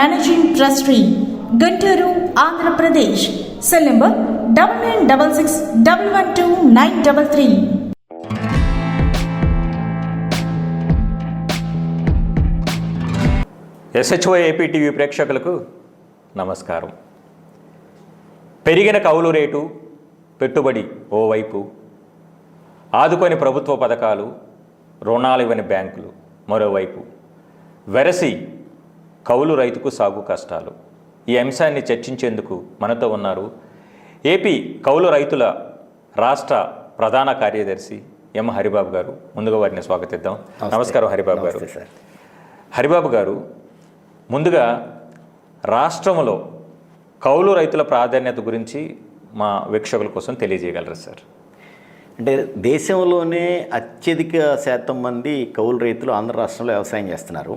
managing trustee Guntur Andhra Pradesh cell number double nine double six double one two nine double three SHO AP TV ప్రేక్షకులకు నమస్కారం. పెరిగిన కౌలు rate పెట్టుబడి ఓవైపు ఆదుకొని ప్రభుత్వ పథకాలు రుణాలు ఇవ్వని బ్యాంకులు మరోవైపు. వెరసి కౌలు రైతుకు సాగు కష్టాలు. ఈ అంశాన్ని చర్చించేందుకు మనతో ఉన్నారు ఏపీ కౌలు రైతుల రాష్ట్ర ప్రధాన కార్యదర్శి ఎం హరిబాబు గారు. ముందుగా వారిని స్వాగతిద్దాం. నమస్కారం హరిబాబు గారు. హరిబాబు గారు ముందుగా రాష్ట్రంలో కౌలు రైతుల ప్రాధాన్యత గురించి మా వీక్షకుల కోసం తెలియజేయగలరు సార్? అంటే దేశంలోనే అత్యధిక శాతం మంది కౌలు రైతులు ఆంధ్ర రాష్ట్రంలో వ్యవసాయం చేస్తున్నారు.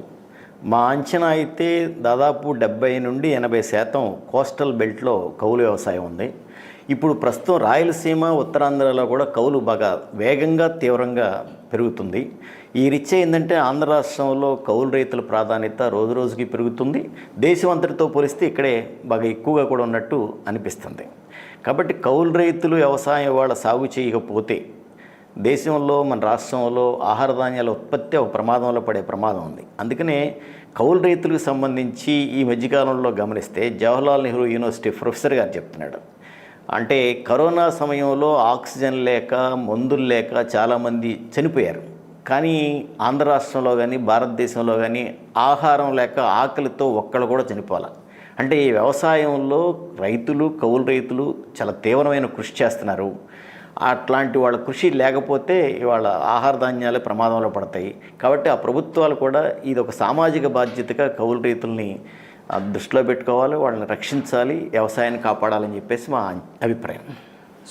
మా అంచనా అయితే దాదాపు డెబ్బై నుండి ఎనభై శాతం కోస్టల్ బెల్ట్లో కౌలు వ్యవసాయం ఉంది. ఇప్పుడు ప్రస్తుతం రాయలసీమ ఉత్తరాంధ్రలో కూడా కౌలు బాగా వేగంగా తీవ్రంగా పెరుగుతుంది. ఈ రీత్యా ఏంటంటే ఆంధ్ర రాష్ట్రంలో కౌలు రైతుల ప్రాధాన్యత రోజు రోజుకి పెరుగుతుంది. దేశం అంతటితో పోలిస్తే ఇక్కడే బాగా ఎక్కువగా కూడా ఉన్నట్టు అనిపిస్తుంది. కాబట్టి కౌలు రైతులు వ్యవసాయం వాళ్ళ సాగు చేయకపోతే దేశంలో మన రాష్ట్రంలో ఆహార ధాన్యాల ఉత్పత్తి ఒక ప్రమాదంలో పడే ప్రమాదం ఉంది. అందుకనే కౌలు రైతులకు సంబంధించి ఈ మధ్యకాలంలో గమనిస్తే జవహర్లాల్ నెహ్రూ యూనివర్సిటీ ప్రొఫెసర్ గారు చెప్తున్నాడు. అంటే కరోనా సమయంలో ఆక్సిజన్ లేక మందులు లేక చాలామంది చనిపోయారు. కానీ ఆంధ్ర రాష్ట్రంలో కానీ భారతదేశంలో కానీ ఆహారం లేక ఆకలితో ఒక్కళ్ళు కూడా చనిపోవాలి. అంటే ఈ వ్యవసాయంలో రైతులు కౌలు రైతులు చాలా తీవ్రమైన కృషి చేస్తున్నారు. అట్లాంటి వాళ్ళ కృషి లేకపోతే ఇవాళ ఆహార ధాన్యాలు ప్రమాదంలో పడతాయి. కాబట్టి ఆ ప్రభుత్వాలు కూడా ఇది ఒక సామాజిక బాధ్యతగా కౌలు రైతుల్ని దృష్టిలో పెట్టుకోవాలి వాళ్ళని రక్షించాలి వ్యవసాయాన్ని కాపాడాలని చెప్పేసి మా అభిప్రాయం.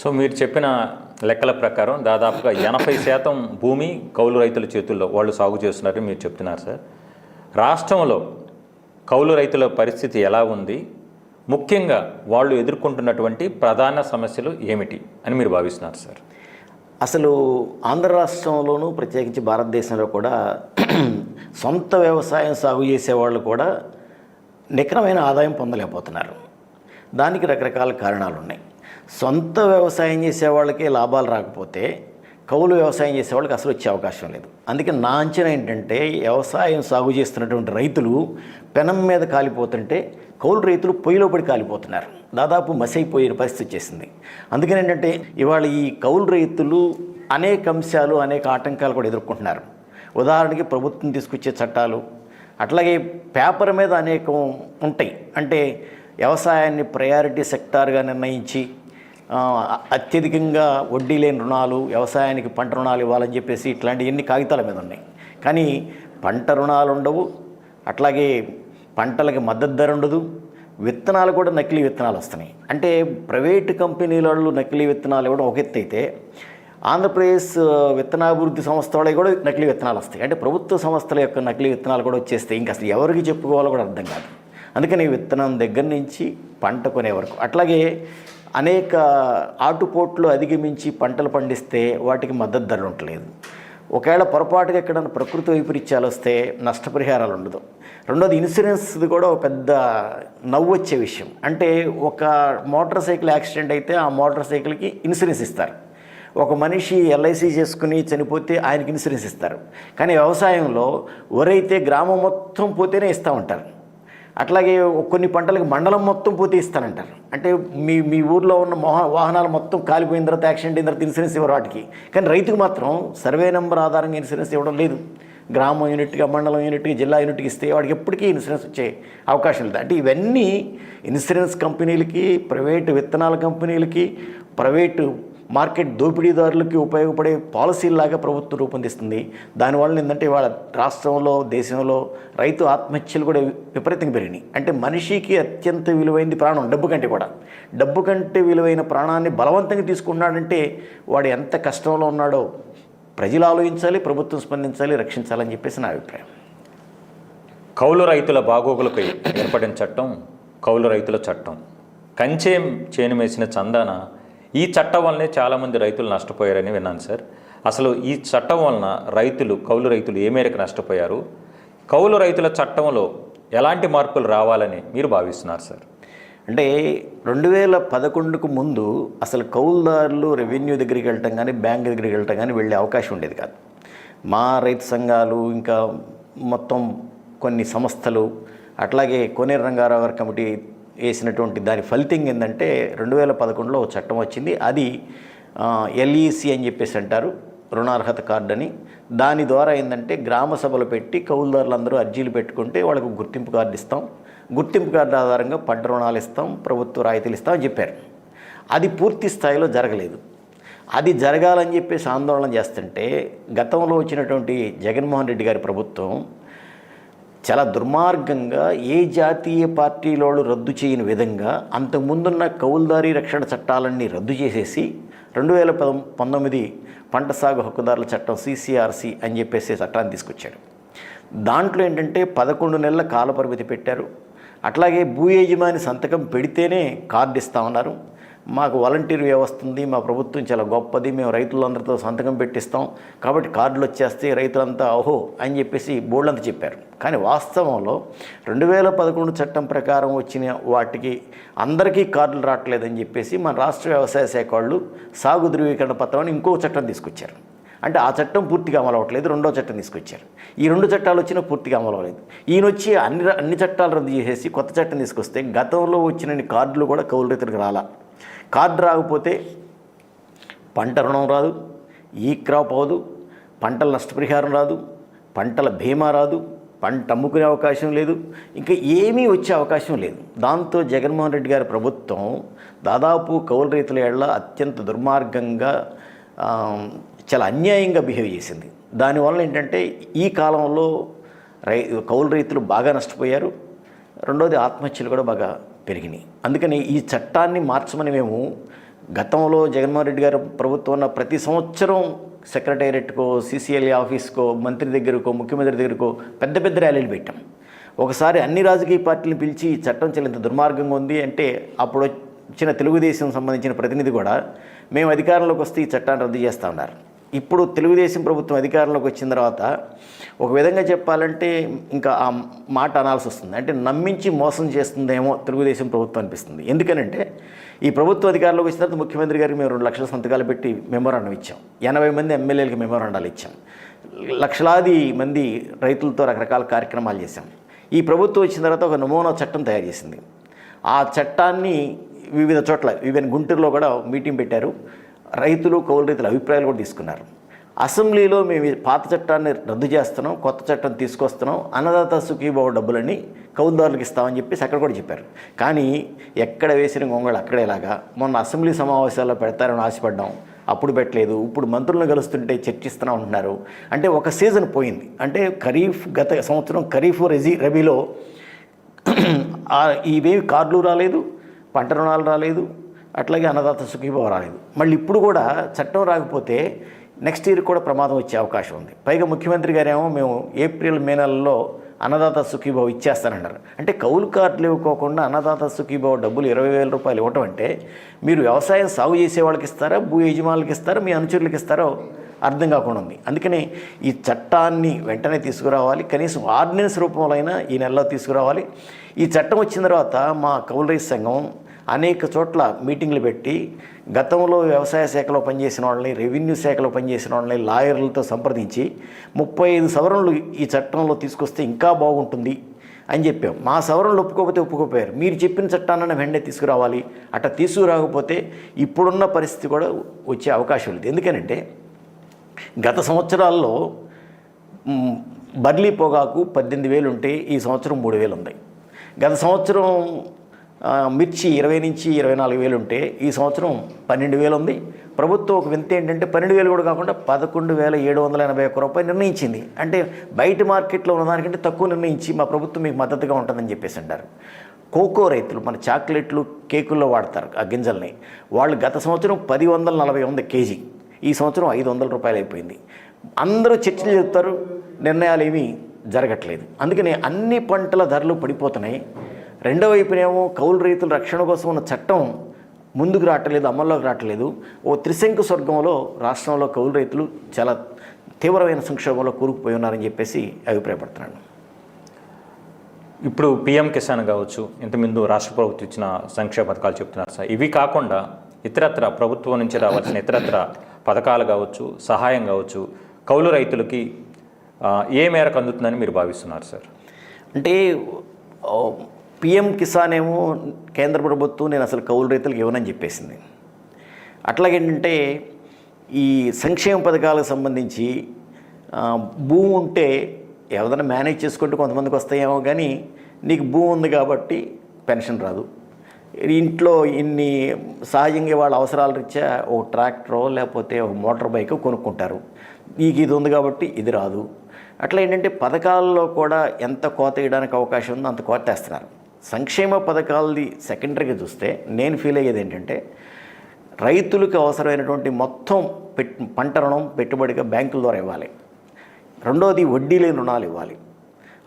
సో మీరు చెప్పిన లెక్కల ప్రకారం దాదాపుగా ఎనభై శాతం భూమి కౌలు రైతుల చేతుల్లో వాళ్ళు సాగు చేస్తున్నారని మీరు చెప్తున్నారు సార్. రాష్ట్రంలో కౌలు రైతుల పరిస్థితి ఎలా ఉంది? ముఖ్యంగా వాళ్ళు ఎదుర్కొంటున్నటువంటి ప్రధాన సమస్యలు ఏమిటి అని మీరు భావిస్తున్నారు సార్? అసలు ఆంధ్ర రాష్ట్రంలోనూ ప్రత్యేకించి భారతదేశంలో కూడా సొంత వ్యవసాయం సాగు చేసేవాళ్ళు కూడా నికరమైన ఆదాయం పొందలేకపోతున్నారు. దానికి రకరకాల కారణాలు ఉన్నాయి సొంత వ్యవసాయం చేసే వాళ్ళకే లాభాలు రాకపోతే కౌలు వ్యవసాయం చేసే వాళ్ళకి అసలు వచ్చే అవకాశం లేదు. అందుకే నా అంచనా ఏంటంటే వ్యవసాయం సాగు చేస్తున్నటువంటి రైతులు పెనం మీద కాలిపోతుంటే కౌలు రైతులు పొయ్యిలో పడి కాలిపోతున్నారు. దాదాపు మసైపోయే పరిస్థితి వచ్చేసింది. అందుకని ఏంటంటే ఇవాళ ఈ కౌలు రైతులు అనేక అంశాలు అనేక ఆటంకాలు కూడా ఎదుర్కొంటున్నారు. ఉదాహరణకి ప్రభుత్వం తీసుకొచ్చే చట్టాలు అట్లాగే పేపర్ మీద అనేకం ఉంటాయి. అంటే వ్యవసాయాన్ని ప్రయారిటీ సెక్టార్గా నిర్ణయించి అత్యధికంగా వడ్డీ లేని రుణాలు వ్యవసాయానికి పంట రుణాలు ఇవ్వాలని చెప్పేసి ఇట్లాంటి ఎన్ని కాగితాల మీద ఉన్నాయి. కానీ పంట రుణాలు ఉండవు. అట్లాగే పంటలకి మద్దతు ధర ఉండదు. విత్తనాలు కూడా నకిలీ విత్తనాలు వస్తున్నాయి. అంటే ప్రైవేటు కంపెనీల వాళ్ళు నకిలీ విత్తనాలు ఇవ్వడం ఒక ఎత్తు అయితే ఆంధ్రప్రదేశ్ విత్తనాభివృద్ధి సంస్థ వాళ్ళకి కూడా నకిలీ విత్తనాలు వస్తాయి. అంటే ప్రభుత్వ సంస్థల యొక్క నకిలీ విత్తనాలు కూడా వచ్చేస్తాయి. ఇంకా అసలు ఎవరికి చెప్పుకోవాలో కూడా అర్థం కాదు. అందుకని విత్తనం దగ్గర నుంచి పంట కొనే వరకు. అట్లాగే అనేక ఆటుపోట్లు అధిగమించి పంటలు పండిస్తే వాటికి మద్దతు ధర ఉండలేదు ఒకవేళ పొరపాటుగా ఎక్కడైనా ప్రకృతి వైపరీత్యాలు వస్తే నష్టపరిహారాలు ఉండదు. రెండోది ఇన్సూరెన్స్ కూడా ఒక పెద్ద నవ్వు వచ్చే విషయం. అంటే ఒక మోటార్ సైకిల్ యాక్సిడెంట్ అయితే ఆ మోటార్ సైకిల్కి ఇన్సూరెన్స్ ఇస్తారు. ఒక మనిషి ఎల్ఐసి చేసుకుని చనిపోతే ఆయనకి ఇన్సూరెన్స్ ఇస్తారు. కానీ వ్యవసాయంలో వరైతే గ్రామం మొత్తం పోతేనే ఇస్తూ ఉంటారు. అట్లాగే కొన్ని పంటలకు మండలం మొత్తం పోతే ఇస్తానంటారు అంటే మీ మీ ఊర్లో ఉన్న మోహ వాహనాలు మొత్తం కాలిపోయిన తర్వాత యాక్సిడెంట్ అయిన తర్వాత ఇన్సూరెన్స్ ఇవ్వరు వాటికి. కానీ రైతుకు మాత్రం సర్వే నెంబర్ ఆధారంగా ఇన్సూరెన్స్ ఇవ్వడం లేదు. గ్రామం యూనిట్గా మండలం యూనిట్గా జిల్లా యూనిట్కి ఇస్తే వాడికి ఎప్పటికీ ఇన్సూరెన్స్ వచ్చే అవకాశం లేదు. అంటే ఇవన్నీ ఇన్సూరెన్స్ కంపెనీలకి ప్రైవేటు విత్తనాల కంపెనీలకి ప్రైవేటు మార్కెట్ దోపిడీదారులకి ఉపయోగపడే పాలసీలాగా ప్రభుత్వం రూపొందిస్తుంది. దానివల్ల ఏంటంటే ఇవాళ రాష్ట్రంలో దేశంలో రైతు ఆత్మహత్యలు కూడా విపరీతంగా పెరిగినాయి. అంటే మనిషికి అత్యంత విలువైంది ప్రాణం డబ్బు కంటే కూడా. డబ్బు కంటే విలువైన ప్రాణాన్ని బలవంతంగా తీసుకున్నాడంటే వాడు ఎంత కష్టంలో ఉన్నాడో ప్రజలు ఆలోచించాలి ప్రభుత్వం స్పందించాలి రక్షించాలని చెప్పేసి నా అభిప్రాయం. కౌలు రైతుల బాగోగులపై ఏర్పడిన చట్టం కౌలు రైతుల చట్టం. కంచెం చేను వేసిన చందాన ఈ చట్టం వల్లనే చాలామంది రైతులు నష్టపోయారని విన్నాను సార్. అసలు ఈ చట్టం వలన రైతులు కౌలు రైతులు ఏ మేరకు నష్టపోయారు? కౌలు రైతుల చట్టంలో ఎలాంటి మార్పులు రావాలని మీరు భావిస్తున్నారు సార్? అంటే రెండు వేల పదకొండుకు ముందు అసలు కౌలుదారులు రెవెన్యూ దగ్గరికి వెళ్ళటం కానీ బ్యాంక్ దగ్గరికి వెళ్ళటం కానీ వెళ్ళే అవకాశం ఉండేది కాదు. మా రైతు సంఘాలు ఇంకా మొత్తం కొన్ని సంస్థలు అట్లాగే కోనేరు రంగారావు గారి కమిటీ వేసినటువంటి దాని ఫలితం ఏంటంటే రెండు వేల పదకొండులో ఒక చట్టం వచ్చింది. అది ఎల్ఈసి అని చెప్పేసి అంటారు రుణార్హత కార్డు అని దాని ద్వారా ఏంటంటే గ్రామ సభలు పెట్టి కౌలుదారులందరూ అర్జీలు పెట్టుకుంటే వాళ్ళకు గుర్తింపు కార్డు ఇస్తాం. గుర్తింపు కార్డు ఆధారంగా పంట రుణాలు ఇస్తాం ప్రభుత్వ రాయితీలు ఇస్తాం అని చెప్పారు. అది పూర్తి స్థాయిలో జరగలేదు. అది జరగాలని చెప్పేసి ఆందోళన చేస్తుంటే గతంలో వచ్చినటువంటి జగన్మోహన్ రెడ్డి గారి ప్రభుత్వం చాలా దుర్మార్గంగా ఏ జాతీయ పార్టీలోళ్ళు రద్దు చేయని విధంగా అంతకుముందున్న కౌలుదారీ రక్షణ చట్టాలన్నీ రద్దు చేసేసి రెండు వేల పదం పంతొమ్మిది పంట సాగు హక్కుదారుల చట్టం సిసిఆర్సి అని చెప్పేసి చట్టాన్ని తీసుకొచ్చాడు దాంట్లో ఏంటంటే పదకొండు నెలల కాలపరిమితి పెట్టారు. అట్లాగే భూ యజమాని సంతకం పెడితేనే కార్డు ఇస్తామన్నారు. మాకు వాలంటీర్ వ్యవస్థ ఉంది మా ప్రభుత్వం చాలా గొప్పది మేము రైతులందరితో సంతకం పెట్టిస్తాం. కాబట్టి కార్డులు వచ్చేస్తే రైతులంతా ఓహో అని చెప్పేసి బోర్డులంతా చెప్పారు. కానీ వాస్తవంలో రెండు వేల పదకొండు చట్టం ప్రకారం వచ్చిన వాటికి అందరికీ కార్డులు రావట్లేదని చెప్పేసి మన రాష్ట్ర వ్యవసాయ శాఖ వాళ్ళు సాగు ధృవీకరణ పత్రం అని ఇంకో చట్టం తీసుకొచ్చారు. అంటే ఆ చట్టం పూర్తిగా అమలు అవ్వట్లేదు రెండో చట్టం తీసుకొచ్చారు. ఈ రెండు చట్టాలు వచ్చినా పూర్తిగా అమలు అవ్వలేదు. ఈయన వచ్చి అన్ని అన్ని చట్టాలు రద్దు చేసేసి కొత్త చట్టం తీసుకొస్తే గతంలో వచ్చిన కార్డులు కూడా కౌలు రైతులకు రాలా. కార్డు రాకపోతే పంట రుణం రాదు ఈ క్రాప్ అవ్వదు పంటల నష్టపరిహారం రాదు పంటల బీమా రాదు పంట అమ్ముకునే అవకాశం లేదు ఇంకా ఏమీ వచ్చే అవకాశం లేదు. దాంతో జగన్మోహన్ రెడ్డి గారి ప్రభుత్వం దాదాపు కౌలు రైతుల ఏళ్ళ అత్యంత దుర్మార్గంగా చాలా అన్యాయంగా బిహేవ్ చేసింది. దానివల్ల ఏంటంటే ఈ కాలంలో రై కౌలు రైతులు బాగా నష్టపోయారు. రెండోది ఆత్మహత్యలు కూడా బాగా పెరిగినాయి. అందుకని ఈ చట్టాన్ని మార్చమని మేము గతంలో జగన్మోహన్ రెడ్డి గారు ప్రభుత్వం ఉన్న ప్రతి సంవత్సరం సెక్రటేరియట్కో సీసీఎల్ఏ ఆఫీస్కో మంత్రి దగ్గరకో ముఖ్యమంత్రి దగ్గరకో పెద్ద పెద్ద ర్యాలీలు పెట్టాం. ఒకసారి అన్ని రాజకీయ పార్టీలను పిలిచి ఈ చట్టం చాలా ఇంత దుర్మార్గంగా ఉంది అంటే అప్పుడు వచ్చిన తెలుగుదేశం సంబంధించిన ప్రతినిధి కూడా మేము అధికారంలోకి వస్తే ఈ చట్టాన్ని రద్దు చేస్తా ఉన్నారు. ఇప్పుడు తెలుగుదేశం ప్రభుత్వం అధికారంలోకి వచ్చిన తర్వాత ఒక విధంగా చెప్పాలంటే ఇంకా ఆ మాట అనాల్సి వస్తుంది. అంటే నమ్మించి మోసం చేస్తుందేమో తెలుగుదేశం ప్రభుత్వం అనిపిస్తుంది. ఎందుకనంటే ఈ ప్రభుత్వ అధికారంలోకి వచ్చిన తర్వాత ముఖ్యమంత్రి గారికి మేము రెండు లక్షల సంతకాలు పెట్టి మెమోరాండం ఇచ్చాం. ఎనభై మంది ఎమ్మెల్యేలకి మెమోరాండాలు ఇచ్చాం. లక్షలాది మంది రైతులతో రకరకాల కార్యక్రమాలు చేశాం. ఈ ప్రభుత్వం వచ్చిన తర్వాత ఒక నమూనా చట్టం తయారు చేసింది. ఆ చట్టాన్ని వివిధ చోట్ల ఈవెన్ గుంటూరులో కూడా మీటింగ్ పెట్టారు. రైతులు కౌలు రైతుల అభిప్రాయాలు కూడా తీసుకున్నారు. అసెంబ్లీలో మేము పాత చట్టాన్ని రద్దు చేస్తున్నాం కొత్త చట్టం తీసుకొస్తున్నాం అన్నదాత సుఖీభావ డబ్బులని కౌలుదారులకు ఇస్తామని చెప్పేసి అక్కడ కూడా చెప్పారు. కానీ ఎక్కడ వేసిన గొంగళ అక్కడేలాగా మొన్న అసెంబ్లీ సమావేశాల్లో పెడతారని ఆశపడ్డాం. అప్పుడు పెట్టలేదు ఇప్పుడు మంత్రులను కలుస్తుంటే చర్చిస్తూనే ఉంటున్నారు అంటే ఒక సీజన్ పోయింది. అంటే ఖరీఫ్ గత సంవత్సరం ఖరీఫ్ రజీ రబీలో ఇవేవి కార్డులు రాలేదు పంట రుణాలు రాలేదు అట్లాగే అన్నదాత సుఖీభవ రాలేదు మళ్ళీ ఇప్పుడు కూడా చట్టం రాకపోతే నెక్స్ట్ ఇయర్ కూడా ప్రమాదం వచ్చే అవకాశం ఉంది. పైగా ముఖ్యమంత్రి గారేమో మేము ఏప్రిల్ మే నెలలో అన్నదాత సుఖీభావ ఇచ్చేస్తానన్నారు. అంటే కౌలు కార్డులు ఇవ్వకోకుండా అన్నదాత సుఖీభావ డబ్బులు ఇరవై వేల రూపాయలు ఇవ్వటం అంటే మీరు వ్యవసాయం సాగు చేసే వాళ్ళకి ఇస్తారా భూ యజమానులకి ఇస్తారా మీ అనుచరులకు ఇస్తారో అర్థం కాకుండా ఉంది. అందుకని ఈ చట్టాన్ని వెంటనే తీసుకురావాలి. కనీసం ఆర్డినెన్స్ రూపంలో అయినా ఈ నెలలో తీసుకురావాలి. ఈ చట్టం వచ్చిన తర్వాత మా కౌలు రైస్ సంఘం అనేక చోట్ల మీటింగ్లు పెట్టి గతంలో వ్యవసాయ శాఖలో పనిచేసిన వాళ్ళని రెవెన్యూ శాఖలో పనిచేసిన వాళ్ళని లాయర్లతో సంప్రదించి ముప్పై ఐదు సవరణలు ఈ చట్టంలో తీసుకొస్తే ఇంకా బాగుంటుంది అని చెప్పాం. మా సవరణలు ఒప్పుకోకపోతే ఒప్పుకోపోయారు మీరు చెప్పిన చట్టాన్ని వెంటనే తీసుకురావాలి. అట్లా తీసుకురాకపోతే ఇప్పుడున్న పరిస్థితి కూడా వచ్చే అవకాశం లేదు. ఎందుకనంటే గత సంవత్సరాల్లో బర్లీ పొగాకు పద్దెనిమిది వేలు ఉంటే ఈ సంవత్సరం మూడు వేలు ఉంది. గత సంవత్సరం మిర్చి ఇరవై నుంచి ఇరవై నాలుగు వేలు ఉంటే ఈ సంవత్సరం పన్నెండు వేలు ఉంది. ప్రభుత్వం ఒక వింత ఏంటంటే పన్నెండు వేలు కూడా కాకుండా పదకొండు వేల ఏడు వందల ఎనభై ఒక్క రూపాయలు నిర్ణయించింది. అంటే బయట మార్కెట్లో ఉన్న దానికంటే తక్కువ నిర్ణయించి మా ప్రభుత్వం మీకు మద్దతుగా ఉంటుందని చెప్పేసి అంటారు. కోకో రైతులు మన చాక్లెట్లు కేకుల్లో వాడతారు ఆ గింజల్ని. వాళ్ళు గత సంవత్సరం పది వందల నలభై ఉంది కేజీ ఈ సంవత్సరం ఐదు వందల రూపాయలు అయిపోయింది. అందరూ చర్చలు చెప్తారు నిర్ణయాలు ఏమీ జరగట్లేదు. అందుకని అన్ని పంటల ధరలు పడిపోతున్నాయి. రెండో వైపునేమో కౌలు రైతుల రక్షణ కోసం ఉన్న చట్టం ముందుకు రావట్లేదు అమల్లోకి రావట్లేదు. ఓ త్రిశంకు స్వర్గంలో రాష్ట్రంలో కౌలు రైతులు చాలా తీవ్రమైన సంక్షోభంలో కూరుకుపోయి ఉన్నారని చెప్పేసి అభిప్రాయపడుతున్నాను. ఇప్పుడు పిఎం కిసాన్ కావచ్చు ఇంతకుముందు రాష్ట్ర ప్రభుత్వం ఇచ్చిన సంక్షేమ పథకాలు చెప్తున్నారు సార్. ఇవి కాకుండా ఇతరత్ర ప్రభుత్వం నుంచి రావాల్సిన ఇతరత్ర పథకాలు కావచ్చు సహాయం కావచ్చు కౌలు రైతులకి ఏ మేరకు అందుతుందని మీరు భావిస్తున్నారు సార్? అంటే పిఎం కిసాన్ ఏమో కేంద్ర ప్రభుత్వం నేను అసలు కౌలు రైతులకు ఇవ్వనని చెప్పేసింది. అట్లాగేంటంటే ఈ సంక్షేమ పథకాలకు సంబంధించి భూమి ఉంటే ఎవరైనా మేనేజ్ చేసుకుంటే కొంతమందికి వస్తాయేమో కానీ నీకు భూమి ఉంది కాబట్టి పెన్షన్ రాదు. ఇంట్లో ఇన్ని సహజంగా వాళ్ళ అవసరాల రీత్యా ఓ ట్రాక్టరో లేకపోతే ఒక మోటార్ బైక్ కొనుక్కుంటారు. నీకు ఇది ఉంది కాబట్టి ఇది రాదు. అట్లా ఏంటంటే పథకాల్లో కూడా ఎంత కోత వేయడానికి అవకాశం ఉందో అంత కోత వేస్తున్నారు. సంక్షేమ పథకాలది సెకండరీగా చూస్తే నేను ఫీల్ అయ్యేది ఏంటంటే రైతులకు అవసరమైనటువంటి మొత్తం పెట్ పంట రుణం పెట్టుబడిగా బ్యాంకుల ద్వారా ఇవ్వాలి. రెండోది వడ్డీ లేని రుణాలు ఇవ్వాలి.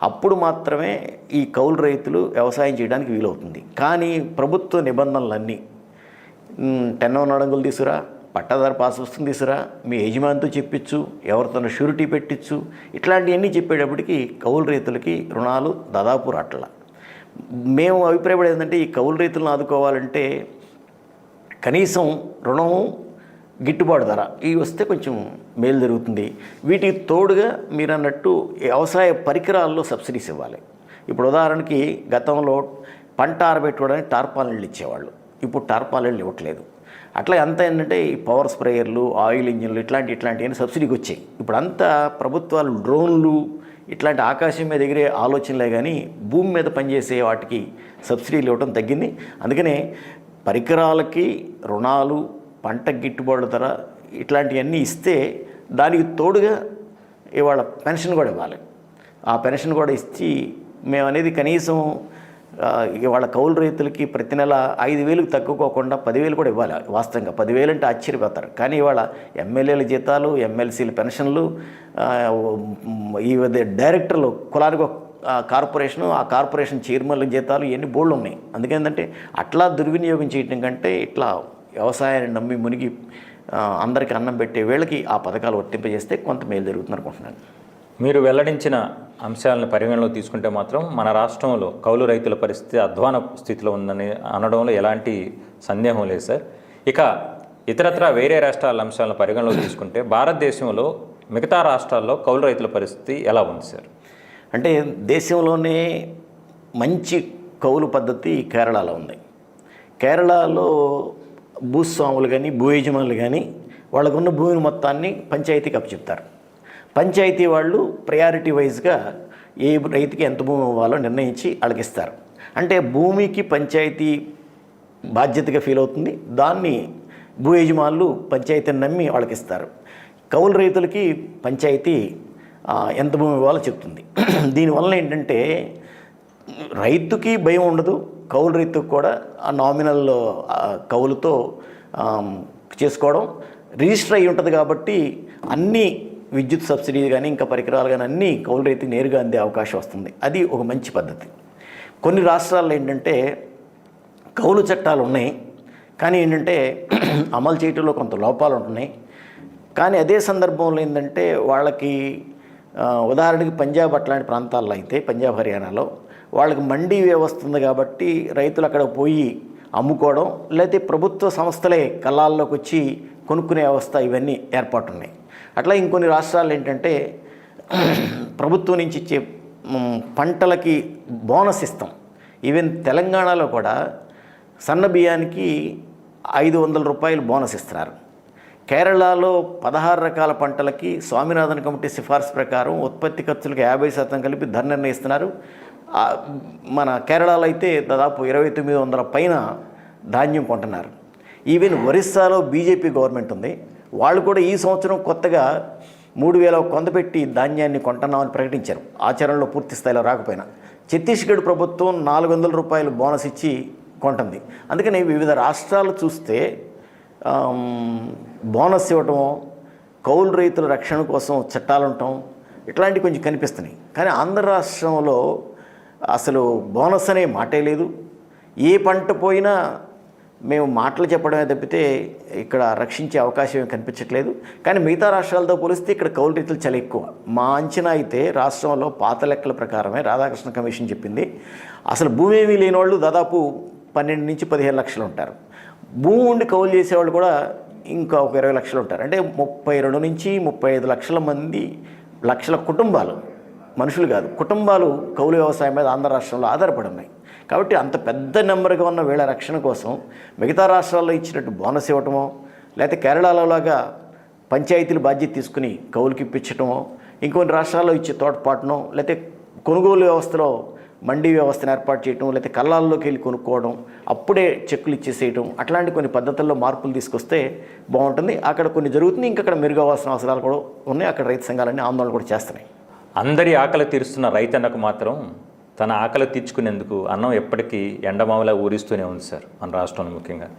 అప్పుడు మాత్రమే ఈ కౌలు రైతులు వ్యవసాయం చేయడానికి వీలవుతుంది. కానీ ప్రభుత్వ నిబంధనలన్నీ టెన్ వన్ అడుగులు తీసురా పట్టాదారు పాస్ వస్తుంది తీసురా మీ యజమానితో చెప్పించు ఎవరితోనో షూరిటీ పెట్టించు ఇట్లాంటివన్నీ చెప్పేటప్పటికి కౌలు రైతులకి రుణాలు దాదాపు రాట్ల. మేము అభిప్రాయపడేది ఏంటంటే ఈ కౌలు రైతులను ఆదుకోవాలంటే కనీసం రుణం గిట్టుబాటు ధర ఇవి వస్తే కొంచెం మేలు జరుగుతుంది. వీటికి తోడుగా మీరు అన్నట్టు వ్యవసాయ పరికరాల్లో సబ్సిడీస్ ఇవ్వాలి. ఇప్పుడు ఉదాహరణకి గతంలో పంట ఆరబెట్టుకోవడానికి టార్పాలిన్లు ఇచ్చేవాళ్ళు. ఇప్పుడు టార్పాలిన్లు ఇవ్వట్లేదు. అట్లా ఎంత ఏంటంటే ఈ పవర్ స్ప్రేయర్లు ఆయిల్ ఇంజిన్లు ఇట్లాంటి ఇట్లాంటివన్నీ సబ్సిడీకి వచ్చాయి. ఇప్పుడు అంతా ప్రభుత్వాలు డ్రోన్లు ఇట్లాంటి ఆకాశం మీద ఎగిరే ఆలోచనలే కానీ భూమి మీద పనిచేసే వాటికి సబ్సిడీలు ఇవ్వడం తగ్గింది. అందుకనే పరికరాలకి రుణాలు పంట గిట్టుబాటు ధర ఇట్లాంటివన్నీ ఇస్తే దానికి తోడుగా ఇవాళ పెన్షన్ కూడా ఇవ్వాలి. ఆ పెన్షన్ కూడా ఇచ్చి మేము అనేది కనీసం వాళ్ళ కౌలు రైతులకి ప్రతి నెల ఐదు వేలకు తక్కువకోకుండా పదివేలు కూడా ఇవ్వాలి వాస్తవంగా. పదివేలు అంటే ఆశ్చర్యపోతారు. కానీ ఇవాళ ఎమ్మెల్యేల జీతాలు ఎమ్మెల్సీల పెన్షన్లు ఈ డైరెక్టర్లు కులానికి ఒక ఆ, ఆ కార్పొరేషన్ చైర్మన్ల జీతాలు ఇవన్నీ బోర్డు ఉన్నాయి. అందుకేంటంటే అట్లా దుర్వినియోగం చేయడం కంటే ఇట్లా వ్యవసాయాన్ని నమ్మి మునిగి అందరికీ అన్నం పెట్టే వేళకి ఆ పథకాలు వర్తింపజేస్తే కొంత మేలు జరుగుతుంది అనుకుంటున్నాను మీరు వెల్లడించిన అంశాలను పరిగణలో తీసుకుంటే మాత్రం మన రాష్ట్రంలో కౌలు రైతుల పరిస్థితి అధ్వాన స్థితిలో ఉందని అనడంలో ఎలాంటి సందేహం లేదు సార్. ఇక ఇతరత్ర వేరే రాష్ట్రాల అంశాలను పరిగణలో తీసుకుంటే భారతదేశంలో మిగతా రాష్ట్రాల్లో కౌలు రైతుల పరిస్థితి ఎలా ఉంది సార్? అంటే దేశంలోనే మంచి కౌలు పద్ధతి కేరళలో ఉంది. కేరళలో భూస్వాములు కానీ భూ యజమానులు కానీ వాళ్ళకున్న భూమిని మొత్తాన్ని పంచాయతీకి అప్పచెప్తారు. పంచాయతీ వాళ్ళు ప్రయారిటీ వైజ్గా ఏ రైతుకి ఎంత భూమి ఇవ్వాలో నిర్ణయించి అలగిస్తారు అంటే భూమికి పంచాయతీ బాధ్యతగా ఫీల్ అవుతుంది. దాన్ని భూ యజమానులు పంచాయతీని నమ్మి వాళ్ళకి ఇస్తారు కౌలు రైతులకి పంచాయతీ ఎంత భూమి ఇవ్వాలో చెప్తుంది. దీనివల్ల ఏంటంటే రైతుకి భయం ఉండదు. కౌలు రైతుకు కూడా ఆ నామినల్ కౌలుతో చేసుకోవడం. రిజిస్టర్ అయి ఉంటుంది కాబట్టి అన్ని విద్యుత్ సబ్సిడీ కానీ ఇంకా పరికరాలు కానీ అన్నీ కౌలు రైతుకి నేరుగా అందే అవకాశం వస్తుంది. అది ఒక మంచి పద్ధతి. కొన్ని రాష్ట్రాల్లో ఏంటంటే కౌలు చట్టాలు ఉన్నాయి. కానీ ఏంటంటే అమలు చేయటంలో కొంత లోపాలు ఉంటున్నాయి. కానీ అదే సందర్భంలో ఏంటంటే వాళ్ళకి ఉదాహరణకి పంజాబ్ అట్లాంటి ప్రాంతాల్లో అయితే పంజాబ్ హర్యానాలో వాళ్ళకి మండీ వ్యవస్థ ఉంది కాబట్టి రైతులు అక్కడ పోయి అమ్ముకోవడం లేకపోతే ప్రభుత్వ సంస్థలే కళ్ళాల్లోకి వచ్చి కొనుక్కునే వ్యవస్థ ఇవన్నీ ఏర్పాటు ఉన్నాయి అట్లా ఇంకొన్ని రాష్ట్రాలు ఏంటంటే ప్రభుత్వం నుంచి ఇచ్చే పంటలకి బోనస్ ఇస్తాం. ఈవెన్ తెలంగాణలో కూడా సన్న బియ్యానికి ఐదు వందల రూపాయలు బోనస్ ఇస్తున్నారు. కేరళలో పదహారు రకాల పంటలకి స్వామినాథన్ కమిటీ సిఫార్సు ప్రకారం ఉత్పత్తి ఖర్చులకు యాభై శాతం కలిపి ధర నిర్ణయిస్తున్నారు. మన కేరళలో అయితే దాదాపు ఇరవై తొమ్మిది వందల పైన ధాన్యం కొంటున్నారు. ఈవెన్ ఒరిస్సాలో బీజేపీ గవర్నమెంట్ ఉంది. వాళ్ళు కూడా ఈ సంవత్సరం కొత్తగా మూడు వేల కొందపెట్టి ధాన్యాన్ని కొంటున్నామని ప్రకటించారు. ఆచరణలో పూర్తి స్థాయిలో రాకపోయినా. ఛత్తీస్గఢ్ ప్రభుత్వం నాలుగు వందల రూపాయలు బోనస్ ఇచ్చి కొంటుంది. అందుకని వివిధ రాష్ట్రాలు చూస్తే బోనస్ ఇవ్వటం కౌలు రైతుల రక్షణ కోసం చట్టాలు ఉండటం ఇట్లాంటివి కొంచెం కనిపిస్తున్నాయి. కానీ ఆంధ్ర రాష్ట్రంలో అసలు బోనస్ అనే మాటే లేదు. ఏ పంట పోయినా మేము మాటలు చెప్పడమే తప్పితే ఇక్కడ రక్షించే అవకాశం కనిపించట్లేదు. కానీ మిగతా రాష్ట్రాలతో పోలిస్తే ఇక్కడ కౌలు రీతులు చాలా ఎక్కువ. మా అంచనా అయితే రాష్ట్రంలో పాత లెక్కల ప్రకారమే రాధాకృష్ణ కమిషన్ చెప్పింది. అసలు భూమి ఏమీ లేని వాళ్ళు దాదాపు పన్నెండు నుంచి పదిహేను లక్షలు ఉంటారు. భూమి ఉండి కౌలు చేసేవాళ్ళు కూడా ఇంకా ఒక ఇరవై లక్షలు ఉంటారు. అంటే ముప్పై రెండు నుంచి ముప్పై ఐదు లక్షల మంది లక్షల కుటుంబాలు మనుషులు కాదు కుటుంబాలు కౌలు వ్యవసాయం మీద ఆంధ్ర రాష్ట్రంలో ఆధారపడి ఉన్నాయి. కాబట్టి అంత పెద్ద నెంబర్గా ఉన్న వీళ్ళ రక్షణ కోసం మిగతా రాష్ట్రాల్లో ఇచ్చినట్టు బోనస్ ఇవ్వటమో లేకపోతే కేరళలోలాగా పంచాయతీలు బాధ్యత తీసుకుని కౌలుకి ఇప్పించటమో ఇంకొన్ని రాష్ట్రాల్లో ఇచ్చే తోడ్పాటునో లేకపోతే కొనుగోలు వ్యవస్థలో మండీ వ్యవస్థను ఏర్పాటు చేయటం లేకపోతే కళ్ళాల్లోకి వెళ్ళి కొనుక్కోవడం అప్పుడే చెక్కులు ఇచ్చేసేయటం అట్లాంటి కొన్ని పద్ధతుల్లో మార్పులు తీసుకొస్తే బాగుంటుంది. అక్కడ కొన్ని జరుగుతుంది ఇంకా అక్కడ మెరుగవ్వాల్సిన అవసరాలు కూడా ఉన్నాయి. అక్కడ రైతు సంఘాలన్నీ ఆందోళన కూడా చేస్తున్నాయి. అందరి ఆకలి తీరుస్తున్న రైతన్నకు మాత్రం తన ఆకలి తీర్చుకునేందుకు అన్నం ఎప్పటికీ ఎండమామలా ఊరిస్తూనే ఉంది సార్ మన రాష్ట్రంలో ముఖ్యంగా.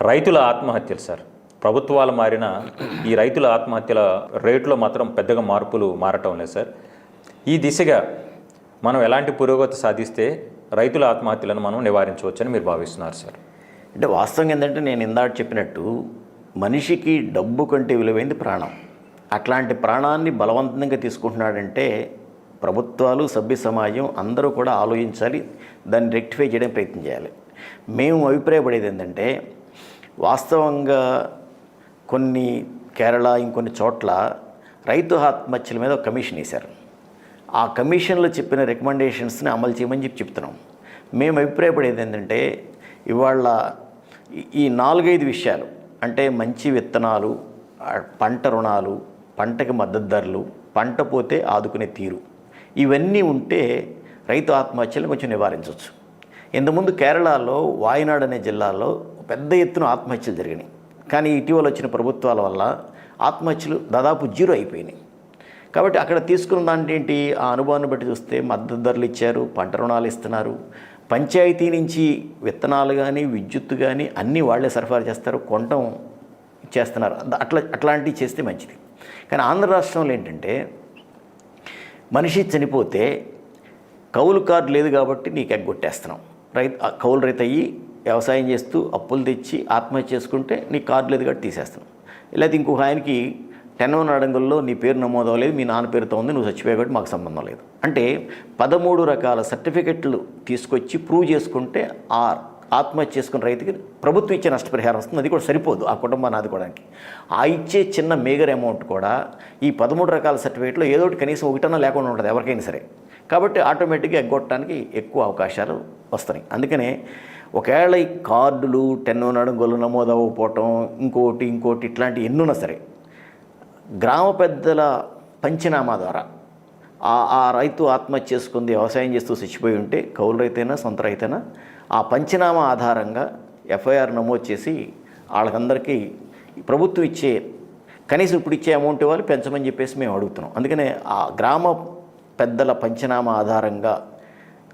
రైతుల ఆత్మహత్యలు సార్. ప్రభుత్వాలు మారిన ఈ రైతుల ఆత్మహత్యల రేట్లో మాత్రం పెద్దగా మార్పులు మారటం లేదు సార్. ఈ దిశగా మనం ఎలాంటి పురోగతి సాధిస్తే రైతుల ఆత్మహత్యలను మనం నివారించవచ్చని మీరు భావిస్తున్నారు సార్. అంటే వాస్తవం ఏంటంటే నేను ఇందాక చెప్పినట్టు మనిషికి డబ్బు కంటే విలువైంది ప్రాణం. అట్లాంటి ప్రాణాన్ని బలవంతంగా తీసుకుంటున్నాడంటే ప్రభుత్వాలు సభ్య సమాజం అందరూ కూడా ఆలోచించాలి దాన్ని రెక్టిఫై చేయడం ప్రయత్నం చేయాలి. మేము అభిప్రాయపడేది ఏంటంటే వాస్తవంగా కొన్ని కేరళ ఇంకొన్ని చోట్ల రైతు ఆత్మహత్యల మీద ఒక కమిషన్ వేశారు. ఆ కమిషన్లో చెప్పిన రికమెండేషన్స్ని అమలు చేయమని చెప్పి చెప్తున్నాం. మేము అభిప్రాయపడేది ఏంటంటే ఇవాళ ఈ- నాలుగైదు విషయాలు అంటే మంచి విత్తనాలు పంట రుణాలు పంటకి మద్దతు ధరలు పంట పోతే ఆదుకునే తీరు ఇవన్నీ ఉంటే రైతు ఆత్మహత్యలను కొంచెం నివారించవచ్చు. ఇంతకుముందు కేరళలో వాయనాడ్ అనే జిల్లాలో పెద్ద ఎత్తున ఆత్మహత్యలు జరిగినాయి. కానీ ఇటీవల వచ్చిన ప్రభుత్వాల వల్ల ఆత్మహత్యలు దాదాపు జీరో అయిపోయినాయి. కాబట్టి అక్కడ తీసుకున్న దాంట్లో ఏంటి? ఆ అనుభవాన్ని బట్టి చూస్తే మద్దతు ధరలు ఇచ్చారు పంట రుణాలు ఇస్తున్నారు. పంచాయతీ నుంచి విత్తనాలు కానీ విద్యుత్తు కానీ అన్నీ వాళ్ళే సరఫరా చేస్తారు కొనటం చేస్తున్నారు. అట్లా అట్లాంటివి చేస్తే మంచిది. కానీ ఆంధ్ర రాష్ట్రంలో ఏంటంటే మనిషి చనిపోతే కౌలు కార్డు లేదు కాబట్టి నీకు ఎగ్గొట్టేస్తున్నాం రైతు కౌలు రైతు అయ్యి వ్యవసాయం చేస్తూ అప్పులు తెచ్చి ఆత్మహత్య చేసుకుంటే నీ కార్డు లేదు కాబట్టి తీసేస్తున్నాం. లేకపోతే ఇంకొక ఆయనకి టెన్ వన్ అడంగుల్లో నీ పేరు నమోదు అవ్వలేదు మీ నాన్న పేరుతో ఉంది నువ్వు చచ్చిపోయావు కాబట్టి మాకు సంబంధం లేదు. అంటే పదమూడు రకాల సర్టిఫికెట్లు తీసుకొచ్చి ప్రూవ్ చేసుకుంటే ఆ ఆత్మహత్య చేసుకున్న రైతుకి ప్రభుత్వం ఇచ్చే నష్టపరిహారం వస్తుంది. అది కూడా సరిపోదు ఆ కుటుంబాన్ని ఆదుకోవడానికి ఆ ఇచ్చే చిన్న మేగర్ అమౌంట్ కూడా ఈ పదమూడు రకాల సర్టిఫికేట్లో ఏదో ఒకటి కనీసం ఒకటన్నా లేకుండా ఉంటుంది ఎవరికైనా సరే. కాబట్టి ఆటోమేటిక్గా ఎగ్గొట్టడానికి ఎక్కువ అవకాశాలు వస్తాయి. అందుకనే ఒకవేళ ఈ కార్డులు టెన్ నడుగోలు నమోదు అవ్వకపోవటం ఇంకోటి ఇంకోటి ఇట్లాంటి ఎన్నున్నా సరే గ్రామ పెద్దల పంచనామా ద్వారా ఆ ఆ రైతు ఆత్మహత్య చేసుకుంది వ్యవసాయం చేస్తూ చచ్చిపోయి ఉంటే కౌలు రైతైనా సొంత రైతైనా ఆ పంచనామా ఆధారంగా ఎఫ్ఐఆర్ నమోదు చేసి వాళ్ళకందరికీ ప్రభుత్వం ఇచ్చే కనీసం ఇప్పుడు ఇచ్చే అమౌంట్ ఇవ్వాలి పెంచమని చెప్పేసి మేము అడుగుతున్నాం. అందుకనే ఆ గ్రామ పెద్దల పంచనామా ఆధారంగా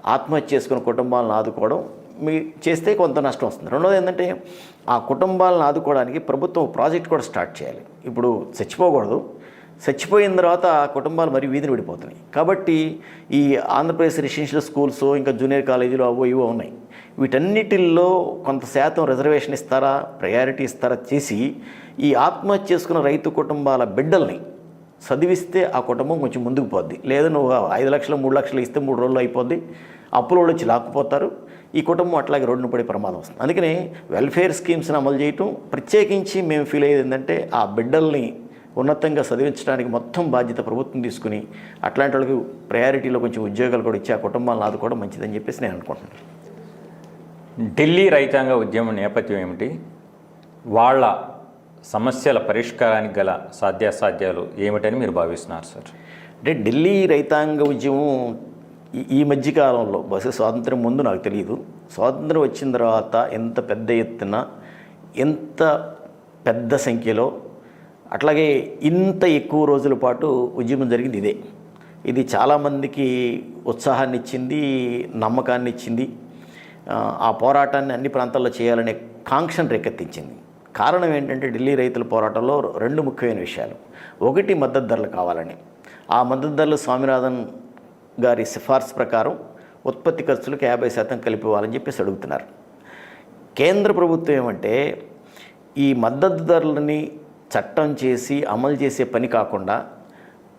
ఆత్మహత్య చేసుకున్న కుటుంబాలను ఆదుకోవడం మీ చేస్తే కొంత నష్టం వస్తుంది. రెండోది ఏంటంటే ఆ కుటుంబాలను ఆదుకోవడానికి ప్రభుత్వం ప్రాజెక్ట్ కూడా స్టార్ట్ చేయాలి. ఇప్పుడు చచ్చిపోకూడదు. చచ్చిపోయిన తర్వాత ఆ కుటుంబాలు మరి వీధిని విడిపోతున్నాయి. కాబట్టి ఈ ఆంధ్రప్రదేశ్ రెసిడెన్షియల్ స్కూల్స్ ఇంకా జూనియర్ కాలేజీలు అవో ఇవో ఉన్నాయి. వీటన్నిటిల్లో కొంత శాతం రిజర్వేషన్ ఇస్తారా ప్రయారిటీ ఇస్తారా చేసి ఈ ఆత్మహత్య చేసుకున్న రైతు కుటుంబాల బిడ్డల్ని చదివిస్తే ఆ కుటుంబం కొంచెం ముందుకు పోద్ది. లేదా నువ్వు ఐదు లక్షలు మూడు లక్షలు ఇస్తే మూడు రోజులు అయిపోద్ది. అప్పులు వచ్చి లాక్కుపోతారు. ఈ కుటుంబం అట్లాగే రోడ్డున పడే ప్రమాదం వస్తుంది. అందుకని వెల్ఫేర్ స్కీమ్స్ని అమలు చేయటం ప్రత్యేకించి మేము ఫీల్ అయ్యేది ఏంటంటే ఆ బిడ్డల్ని ఉన్నతంగా చదివించడానికి మొత్తం బాధ్యత ప్రభుత్వం తీసుకుని అట్లాంటి వాళ్ళకి ప్రయారిటీలో కొంచెం ఉద్యోగాలు కూడా ఇచ్చి ఆ కుటుంబాలను ఆదుకోవడం మంచిదని చెప్పేసి నేను అనుకుంటున్నాను. ఢిల్లీ రైతాంగ ఉద్యమం నేపథ్యం ఏమిటి? వాళ్ళ సమస్యల పరిష్కారానికి గల సాధ్యాసాధ్యాలు ఏమిటని మీరు భావిస్తున్నారు సార్? అంటే ఢిల్లీ రైతాంగ ఉద్యమం ఈ- ఈ మధ్యకాలంలో బహుశా స్వాతంత్రం ముందు నాకు తెలియదు స్వాతంత్రం వచ్చిన తర్వాత ఎంత పెద్ద ఎత్తున ఎంత పెద్ద సంఖ్యలో అట్లాగే ఇంత ఎక్కువ రోజుల పాటు ఉద్యమం జరిగింది ఇదే. ఇది చాలామందికి ఉత్సాహాన్ని ఇచ్చింది నమ్మకాన్ని ఇచ్చింది. ఆ, పోరాటాన్ని అన్ని ప్రాంతాల్లో చేయాలనే కాంక్షను రేకెత్తించింది. కారణం ఏంటంటే ఢిల్లీ రైతుల పోరాటంలో రెండు ముఖ్యమైన విషయాలు. ఒకటి మద్దతు ధరలు కావాలని. ఆ మద్దతు ధరలు స్వామినాథన్ గారి సిఫార్సు ప్రకారం ఉత్పత్తి ఖర్చులకు యాభై శాతం కలిపివ్వాలని చెప్పేసి అడుగుతున్నారు. కేంద్ర ప్రభుత్వం ఏమంటే ఈ మద్దతు ధరలని చట్టం చేసి అమలు చేసే పని కాకుండా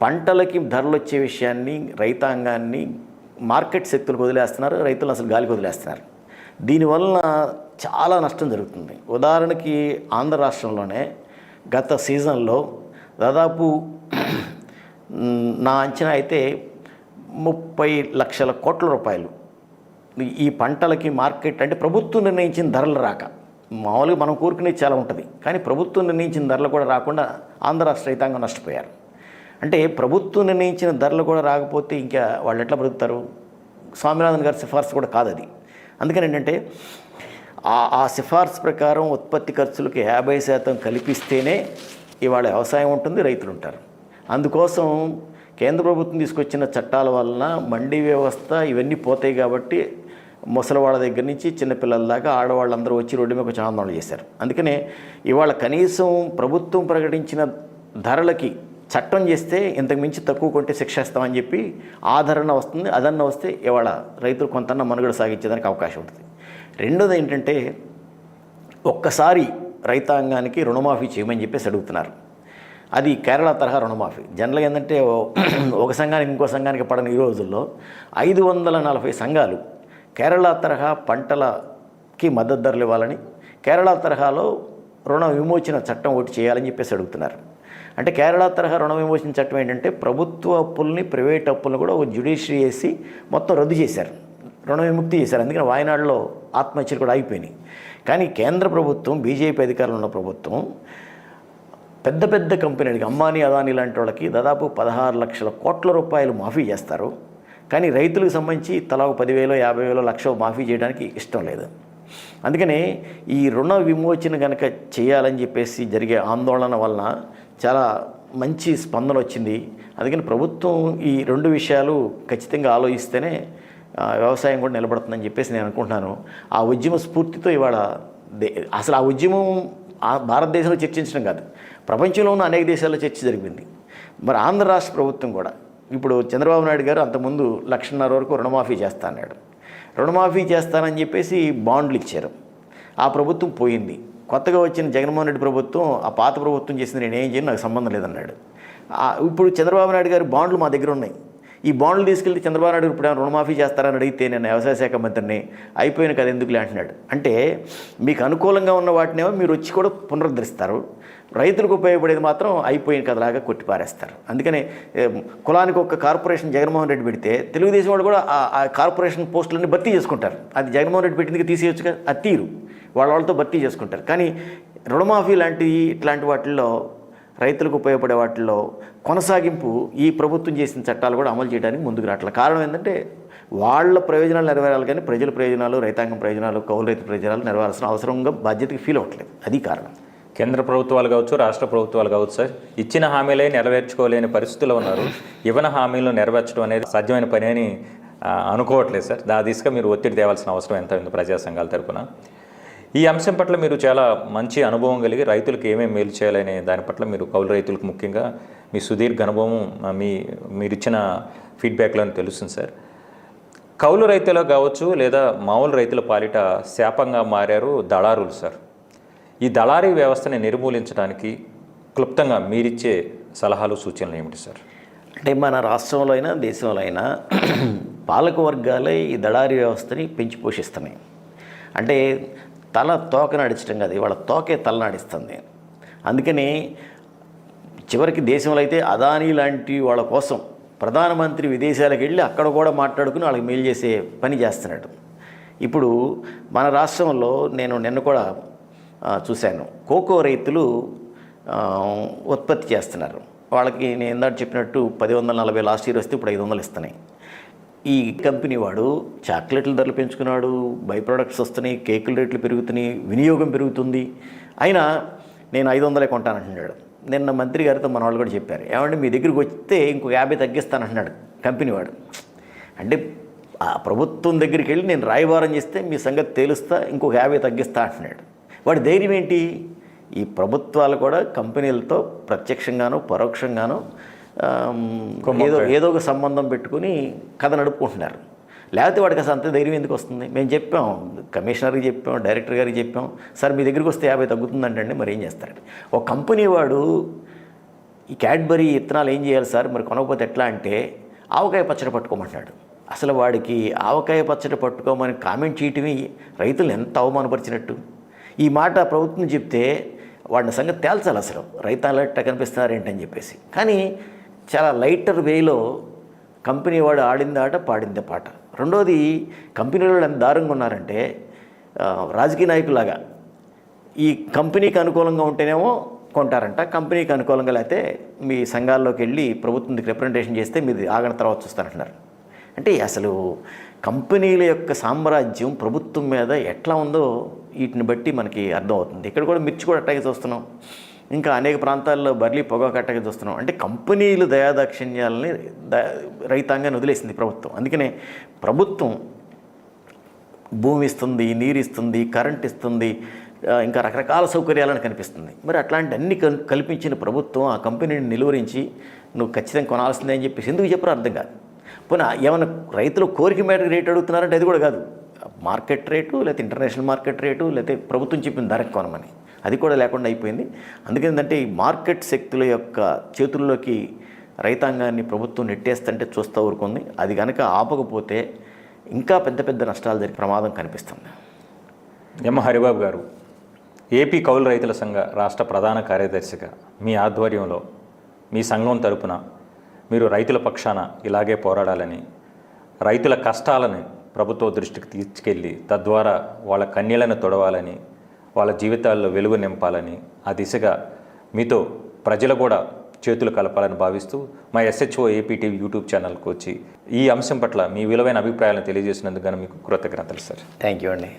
పంటలకి ధరలు వచ్చే విషయాన్ని రైతాంగాన్ని మార్కెట్ శక్తులకు వదిలేస్తున్నారు రైతులు అసలు గాలికి వదిలేస్తున్నారు. దీనివల్ల చాలా నష్టం జరుగుతుంది. ఉదాహరణకి ఆంధ్ర రాష్ట్రంలోనే గత సీజన్లో దాదాపు నా అంచనా అయితే ముప్పై లక్షల కోట్ల రూపాయలు ఈ- ఈ పంటలకి మార్కెట్ అంటే ప్రభుత్వం నిర్ణయించిన ధరలు రాక. మామూలుగా మనం కోరుకునేది చాలా ఉంటుంది. కానీ ప్రభుత్వం నిర్ణయించిన ధరలు కూడా రాకుండా ఆంధ్ర రాష్ట్ర రైతాంగం నష్టపోయారు. అంటే ప్రభుత్వం నిర్ణయించిన ధరలు కూడా రాకపోతే ఇంకా వాళ్ళు ఎట్లా బ్రతుకుతారు? స్వామినాథన్ గారి సిఫార్సు కూడా కాదు అది అందుకని ఏంటంటే ఆ ఆ సిఫార్సు ప్రకారం ఉత్పత్తి ఖర్చులకు యాభై శాతం కల్పిస్తేనే ఇవాళ వ్యవసాయం ఉంటుంది రైతులు ఉంటారు. అందుకోసం కేంద్ర ప్రభుత్వం తీసుకొచ్చిన చట్టాల వలన మండీ వ్యవస్థ ఇవన్నీ పోతాయి కాబట్టి ముసలివాళ్ళ దగ్గర నుంచి చిన్నపిల్లల దాకా ఆడవాళ్ళందరూ వచ్చి రోడ్డు మీద కొంచెం ఆందోళన చేశారు. అందుకనే ఇవాళ కనీసం ప్రభుత్వం ప్రకటించిన ధరలకి చట్టం చేస్తే ఇంతకు మించి తక్కువ కొంటే శిక్ష ఇస్తామని చెప్పి ఆ ధరన వస్తుంది అదన్న వస్తే ఇవాళ రైతులు కొంతన్న మనుగడ సాగించేదానికి అవకాశం ఉంటుంది. రెండోది ఏంటంటే ఒక్కసారి రైతాంగానికి రుణమాఫీ చేయమని చెప్పేసి అడుగుతున్నారు. అది కేరళ తరహా రుణమాఫీ. జనరల్గా ఏంటంటే ఒక సంఘానికి ఇంకో సంఘానికి పడని ఈ రోజుల్లో ఐదు వందల నలభై సంఘాలు కేరళ తరహా పంటలకి మద్దతు ధరలు ఇవ్వాలని కేరళ తరహాలో రుణ విమోచన చట్టం ఒకటి చేయాలని చెప్పేసి అడుగుతున్నారు. అంటే కేరళ తరహా రుణ విమోచన చట్టం ఏంటంటే ప్రభుత్వ అప్పుల్ని ప్రైవేట్ అప్పుల్ని కూడా ఒక జ్యుడిషియరీ వేసి మొత్తం రద్దు చేశారు. రుణ విముక్తి చేశారు. అందుకని వాయనాడులో ఆత్మహత్యలు కూడా ఆగిపోయినాయి. కానీ కేంద్ర ప్రభుత్వం బీజేపీ అధికారంలో ఉన్న ప్రభుత్వం పెద్ద పెద్ద కంపెనీలకి అంబానీ అదానీ లాంటి వాళ్ళకి దాదాపు పదహారు లక్షల కోట్ల రూపాయలు మాఫీ చేస్తారు. కానీ రైతులకు సంబంధించి తలా ఒక పదివేలు యాభై వేలు లక్ష మాఫీ చేయడానికి ఇష్టం లేదు. అందుకని ఈ రుణ విమోచన కనుక చేయాలని చెప్పేసి జరిగే ఆందోళన వలన చాలా మంచి స్పందన వచ్చింది. అందుకని ప్రభుత్వం ఈ రెండు విషయాలు ఖచ్చితంగా ఆలోచిస్తేనే వ్యవసాయం కూడా నిలబడుతుందని చెప్పేసి నేను అనుకుంటున్నాను. ఆ ఉద్యమ స్ఫూర్తితో ఇవాళ దే అసలు ఆ ఉద్యమం ఆ భారతదేశంలో చర్చించడం కాదు. ప్రపంచంలో ఉన్న అనేక దేశాల్లో చర్చ జరిగింది. మరి ఆంధ్ర రాష్ట్ర ప్రభుత్వం కూడా ఇప్పుడు చంద్రబాబు నాయుడు గారు అంతకుముందు లక్షన్నర వరకు రుణమాఫీ చేస్తా అన్నాడు రుణమాఫీ చేస్తానని చెప్పేసి బాండ్లు ఇచ్చారు. ఆ ప్రభుత్వం పోయింది. కొత్తగా వచ్చిన జగన్మోహన్ రెడ్డి ప్రభుత్వం ఆ పాత ప్రభుత్వం చేసింది నేను ఏం చేయను నాకు సంబంధం లేదన్నాడు. ఇప్పుడు చంద్రబాబు నాయుడు గారు బాండ్లు మా దగ్గర ఉన్నాయి. ఈ బాండ్లు తీసుకెళ్తే చంద్రబాబు నాయుడు ఇప్పుడు ఏమైనా రుణమాఫీ చేస్తారని అడిగితే నేను వ్యవసాయ శాఖ మంత్రిని అయిపోయిన కదా ఎందుకులే అంటున్నాడు. అంటే మీకు అనుకూలంగా ఉన్న వాటినేమో మీరు వచ్చి కూడా పునరుద్ధరిస్తారు. రైతులకు ఉపయోగపడేది మాత్రం అయిపోయిన కథలాగా కొట్టిపారేస్తారు. అందుకని కులానికి ఒక కార్పొరేషన్ జగన్మోహన్ రెడ్డి పెడితే తెలుగుదేశం వాళ్ళు కూడా ఆ- కార్పొరేషన్ పోస్టులన్నీ భర్తీ చేసుకుంటారు. అది జగన్మోహన్ రెడ్డి పెట్టింది కదా అది తీరు. వాళ్ళ వాళ్ళతో భర్తీ చేసుకుంటారు. కానీ రుణమాఫీ లాంటి ఇట్లాంటి వాటిల్లో రైతులకు ఉపయోగపడే వాటిల్లో కొనసాగింపు ఈ ప్రభుత్వం చేసిన చట్టాలు కూడా అమలు చేయడానికి ముందుకు రావట్లేదు కారణం ఏంటంటే వాళ్ళ ప్రయోజనాలు నెరవేరాలి కానీ ప్రజల ప్రయోజనాలు రైతాంగం ప్రయోజనాలు కౌలు రైతు ప్రయోజనాలు నెరవేరాల్సిన అవసరంగా బాధ్యతకి ఫీల్ అవ్వట్లేదు. అది కారణం. కేంద్ర ప్రభుత్వాలు కావచ్చు రాష్ట్ర ప్రభుత్వాలు కావచ్చు సార్ ఇచ్చిన హామీలే నెరవేర్చుకోలేని పరిస్థితుల్లో ఉన్నారు. ఇవ్వన హామీలను నెరవేర్చడం అనేది సాధ్యమైన పని అని అనుకోవట్లేదు సార్. దా దిశగా మీరు ఒత్తిడి తేవాల్సిన అవసరం ఎంత ఉంది ప్రజా సంఘాల తరపున. ఈ అంశం పట్ల మీరు చాలా మంచి అనుభవం కలిగి రైతులకు ఏమేమి మేలు చేయాలనే దాని పట్ల మీరు కౌలు రైతులకు ముఖ్యంగా మీ సుదీర్ఘ అనుభవం మీ మీరు ఇచ్చిన ఫీడ్బ్యాక్లను తెలుస్తుంది సార్. కౌలు రైతులకు కావచ్చు లేదా మామూలు రైతుల పాలిట శాపంగా మారారు దళారులు సార్. ఈ దళారీ వ్యవస్థని నిర్మూలించడానికి క్లుప్తంగా మీరిచ్చే సలహాలు సూచనలు ఏమిటి సార్? అంటే మన రాష్ట్రంలో అయినా దేశంలో అయినా పాలక వర్గాలే ఈ దళారీ వ్యవస్థని పెంచి పోషిస్తున్నాయి. అంటే తల తోక నడిచడం కాదు ఇవాళ తోకే తల నడిస్తుంది. అందుకని చివరికి దేశంలో అయితే అదానీ లాంటి వాళ్ళ కోసం ప్రధానమంత్రి విదేశాలకు వెళ్ళి అక్కడ కూడా మాట్లాడుకుని వాళ్ళకి మేలు చేసే పని చేస్తున్నాడు. ఇప్పుడు మన రాష్ట్రంలో నేను నిన్న కూడా చూశాను. కోకో రైతులు ఉత్పత్తి చేస్తున్నారు. వాళ్ళకి నేను ఇందాక చెప్పినట్టు పది వందల నలభై లాస్ట్ ఇయర్ వస్తే ఇప్పుడు ఐదు వందలు ఇస్తున్నాయి. ఈ కంపెనీ వాడు చాక్లెట్ల ధరలు పెంచుకున్నాడు బై ప్రొడక్ట్స్ వస్తున్నాయి కేకుల రేట్లు పెరుగుతున్నాయి వినియోగం పెరుగుతుంది. అయినా నేను ఐదు వందలే కొంటానంటున్నాడు. నిన్న మంత్రి గారితో మన వాళ్ళు కూడా చెప్పారు. ఏమంటే మీ దగ్గరికి వస్తే ఇంకో యాభై తగ్గిస్తానంటున్నాడు కంపెనీ వాడు. అంటే ఆ ప్రభుత్వం దగ్గరికి వెళ్ళి నేను రాయబారం చేస్తే మీ సంగతి తేలుస్తా ఇంకొక యాభై తగ్గిస్తా అంటున్నాడు. వాడి ధైర్యం ఏంటి? ఈ ప్రభుత్వాలు కూడా కంపెనీలతో ప్రత్యక్షంగానో పరోక్షంగానో ఏదో ఏదో ఒక సంబంధం పెట్టుకుని కథ నడుపుకుంటున్నారు. లేకపోతే వాడికి అసలు అంత ధైర్యం ఎందుకు వస్తుంది? మేము చెప్పాం కమిషనర్కి చెప్పాం డైరెక్టర్ గారికి చెప్పాం సార్ మీ దగ్గరికి వస్తే యాభై తగ్గుతుందంటే మరి ఏం చేస్తారండి ఒక కంపెనీ వాడు ఈ క్యాడ్బరీ ఇత్తనాలు ఏం చేయాలి సార్? మరి కొనకపోతే ఎట్లా అంటే ఆవకాయ పచ్చడి పట్టుకోమంటున్నాడు. అసలు వాడికి ఆవకాయ పచ్చడి పట్టుకోమని కామెంట్ చేయటమే రైతులు ఎంత అవమానపరిచినట్టు? ఈ మాట ప్రభుత్వం చెప్తే వాడిని సంగతి తేల్చాలి అసలు. రైతాలు ఎట్ట కనిపిస్తున్నారేంటని చెప్పేసి. కానీ చాలా లైటర్ వేలో కంపెనీ వాడు ఆడింది ఆట పాడింది పాట. రెండోది కంపెనీ వాళ్ళు ఎంత దారుణంగా ఉన్నారంటే రాజకీయ నాయకులాగా ఈ కంపెనీకి అనుకూలంగా ఉంటేనేమో కొంటారంట. కంపెనీకి అనుకూలంగా లేకపోతే మీ సంఘాల్లోకి వెళ్ళి ప్రభుత్వం రిప్రజెంటేషన్ చేస్తే మీది ఆగన తర్వాత చూస్తానంటున్నారు. అంటే అసలు కంపెనీల యొక్క సామ్రాజ్యం ప్రభుత్వం మీద ఎట్లా ఉందో వీటిని బట్టి మనకి అర్థమవుతుంది. ఇక్కడ కూడా మిర్చి కూడా అట్టాగే చూస్తున్నాం. ఇంకా అనేక ప్రాంతాల్లో బర్లీ పొగాకు అట్టాగే చూస్తున్నాం. అంటే కంపెనీలు దయాదాక్షిణ్యాలని ద రైతాంగాన్ని వదిలేసింది ప్రభుత్వం. అందుకనే ప్రభుత్వం భూమి ఇస్తుంది నీరు ఇస్తుంది కరెంట్ ఇస్తుంది ఇంకా రకరకాల సౌకర్యాలను కనిపిస్తుంది. మరి అట్లాంటి అన్ని కల్- కల్పించిన ప్రభుత్వం ఆ కంపెనీని నిలువరించి నువ్వు ఖచ్చితంగా కొనాల్సిందే అని చెప్పేసి ఎందుకు చెప్పరు? అర్థం కాదు. పోనీ ఏమైనా రైతులు కోరిక మేరకు రేట్ అడుగుతున్నారంటే అది కూడా కాదు. మార్కెట్ రేటు లేకపోతే ఇంటర్నేషనల్ మార్కెట్ రేటు లేకపోతే ప్రభుత్వం చెప్పిన ధరకు కొనమని. అది కూడా లేకుండా అయిపోయింది. అందుకేంటంటే ఈ మార్కెట్ శక్తుల యొక్క చేతుల్లోకి రైతాంగాన్ని ప్రభుత్వం నెట్టేస్తంటే చూస్తూ ఊరుకుంది. అది కనుక ఆపకపోతే ఇంకా పెద్ద పెద్ద నష్టాలు జరిగే ప్రమాదం కనిపిస్తుంది. ఎం హరిబాబు గారు ఏపీ కౌలు రైతుల సంఘ రాష్ట్ర ప్రధాన కార్యదర్శిగా మీ ఆధ్వర్యంలో మీ సంఘం తరపున మీరు రైతుల పక్షాన ఇలాగే పోరాడాలని రైతుల కష్టాలను ప్రభుత్వ దృష్టికి తీసుకెళ్ళి తద్వారా వాళ్ళ కన్యలను తొడవాలని వాళ్ళ జీవితాల్లో వెలుగు నింపాలని ఆ దిశగా మీతో ప్రజలు కూడా చేతులు కలపాలని భావిస్తూ మా ఎస్హెచ్ఓ ఏపీటీవీ యూట్యూబ్ ఛానల్కి వచ్చి ఈ అంశం పట్ల మీ విలువైన అభిప్రాయాలను తెలియజేసినందుకు గాను మీకు కృతజ్ఞతలు సార్. థ్యాంక్ యూ అండి.